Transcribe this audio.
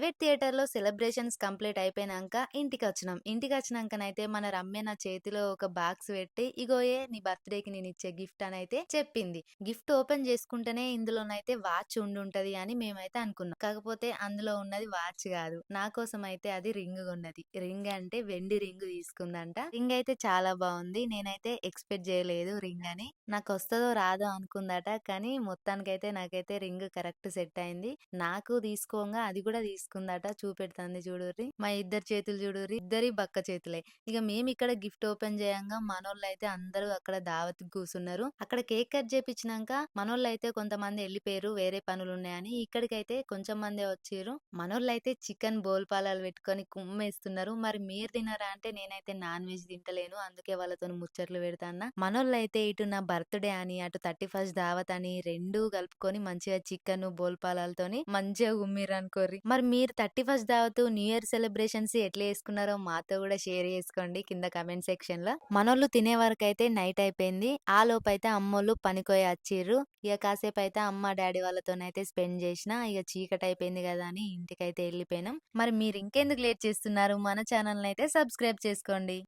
Private థియేటర్‌లో celebrations complete అయిపోయినాక ఇంటికి వచ్చినాం ఇంటికి వచ్చినాకనైతే మన రమ్య నా చేతిలో ఒక బాక్స్ పెట్టి, "ఇగోయే నీ బర్త్‌డేకి ఇచ్చే గిఫ్ట్" అనైతే చెప్పింది. గిఫ్ట్ ఓపెన్ చేసుకుంటేనే ఇందులోనైతే వాచ్ ఉండుంటది అని మేమైతే అనుకున్నాం. కాకపోతే అందులో ఉన్నది వాచ్ కాదు నా అయితే అది రింగ్ ఉన్నది రింగ్ అంటే వెండి రింగ్ తీసుకుందంట. రింగ్ అయితే చాలా బాగుంది నేనైతే ఎక్స్‌పెక్ట్ చేయలేదు రింగ్ అని. నాకు వస్తుందో రాదో అనుకుందట. కానీ మొత్తానికైతే నాకైతే రింగ్ కరెక్ట్ సెట్ అయింది. నాకు తీసుకోంగా అది కూడా తీసుకు తీసుకుందట. చూపెడుతుంది చూడుర్రి. మా ఇద్దరు చేతులు చూడుర్రి. ఇద్దరి బక్క చేతులే. ఇక మేము ఇక్కడ గిఫ్ట్ ఓపెన్ చేయంగా మనోళ్ళైతే అందరూ అక్కడ దావత్ కూసున్నారు. అక్కడ కేక్ కట్ చేపిచ్చినంక మనోళ్ళైతే కొంతమంది వెళ్ళిపోయారు వేరే పనులు ఉన్నాయని ఇక్కడికైతే కొంచెం మందే మనోళ్ళు మనోళ్ళైతే చికెన్ బోల్పాలాలు పెట్టుకొని కుమ్మేస్తున్నారు. మరి మీరు తినరా అంటే నేనైతే నాన్ వెజ్ తింటలేను. అందుకే వాళ్ళతోని ముచ్చట్లు పెడతాన్న. మనోళ్ళైతే ఇటు నా బర్త్‌డే అని, అటు 31st దావత్ అని రెండు కలుపుకొని మంచిగా చికెన్ బోల్పాలతోని మంచిగా కుమ్మిర్రనుకోర్రి. మరి మీ మీరు 31st దావతు, న్యూ ఇయర్ సెలబ్రేషన్స్ ఎట్లా చేసుకున్నారో మాతో కూడా షేర్ చేసుకోండి కింద కమెంట్ సెక్షన్లో మనోళ్ళు తినే వరకు అయితే నైట్ అయిపోయింది. ఆ లోపైతే అమ్మోళ్ళు పనికోయి ఇక కాసేపు అయితే అమ్మ, డాడీ వాళ్ళతోనైతే స్పెండ్ చేసిన. ఇక చీకటి అయిపోయింది కదా అని ఇంటికైతే వెళ్ళిపోయినాం మరి మీరు ఇంకెందుకు లేట్ చేస్తున్నారు? మన ఛానల్ అయితే సబ్స్క్రైబ్ చేసుకోండి.